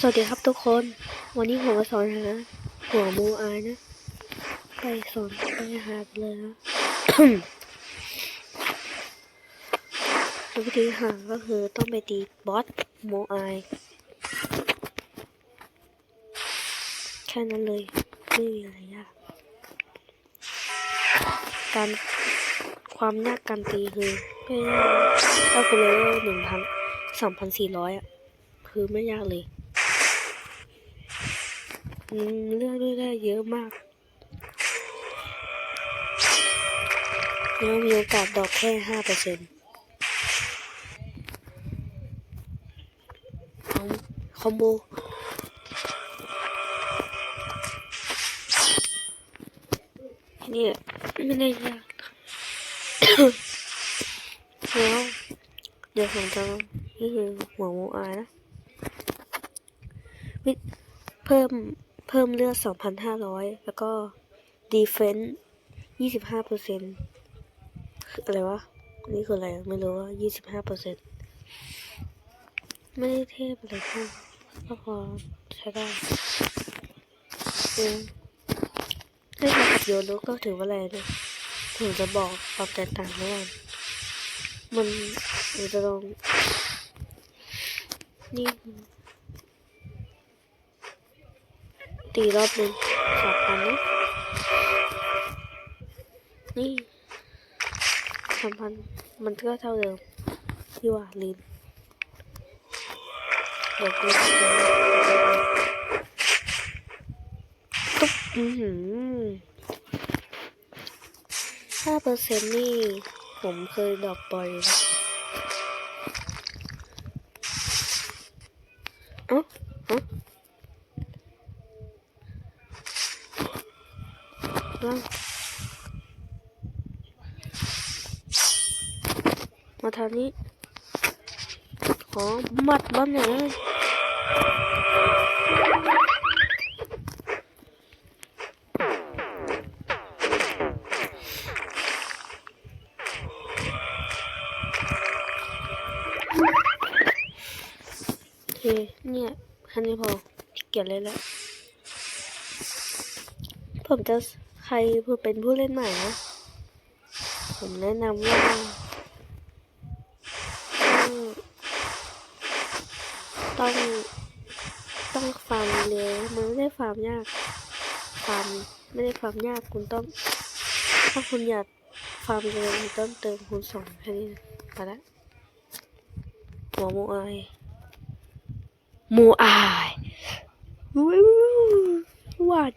สวัสดีครับทุกคน วันนี้ผมมาสอนหาหัวมูอายนะ ไปสอนไปหาเลยนะวิธีหาก็คือต้องไปตีบอสโมอายแค่นั้นเลย ไม่มีอะไรยากการความยากการตีคือกถ้าคุณเลเวลหนึ่งพันสามพันสี่ร้อยอะ คือไม่ยากเลย เลือกได้เยอะมากแล้วมีโอกาสดอกแค่ห้าเปอร์เซ็นต์คอมโบเนี่ยไม่ได้ยากแล้วเดี๋ยวผมจะนี่คือหัวโมอานะวิเพิ่ม เพิ่มเลือด 2,500 แล้วก็ดีเฟนส์25เปอร์เซ็นต์อะไรวะ นี่คืออะไร ไม่รู้ว่า 25เปอร์เซ็นต์ไม่ได้เทพอะไรมากก็พอใช้ได้เออถ้าใช้กับโยนก็ถือว่าแรงนะถึงจะบอกความแตกต่างระหว่างมันมันจะลองนี่ ตีรอบหนึ่งสองพันนะนี่สามพันมันก็เท่าเดิมที่ว่าลินเดี๋ยวกูตุ๊บอือหือห้าเปอร์เซ็นต์นี่ ผมเคยดรอกบ่อยนะเอ้าเอ้า ล่างมาทางนี้ ขอมัดบ้านหน่อยเคเนี่ยแค่นี้พอเกียจเลยแล้วผมจะ ใครเพื่อเป็นผู้เล่นใหม่นะ ผมแนะนำว่าต้องต้องฟาร์มเร็วมันไม่ได้ฟาร์มยากฟาร์มไม่ได้ฟาร์มยากคุณต้อง ถ้าคุณอยากฟาร์มเร็วคุณต้องเติมคูณสองแค่นี้นะไปละหัวโมอายโมอายว้วาน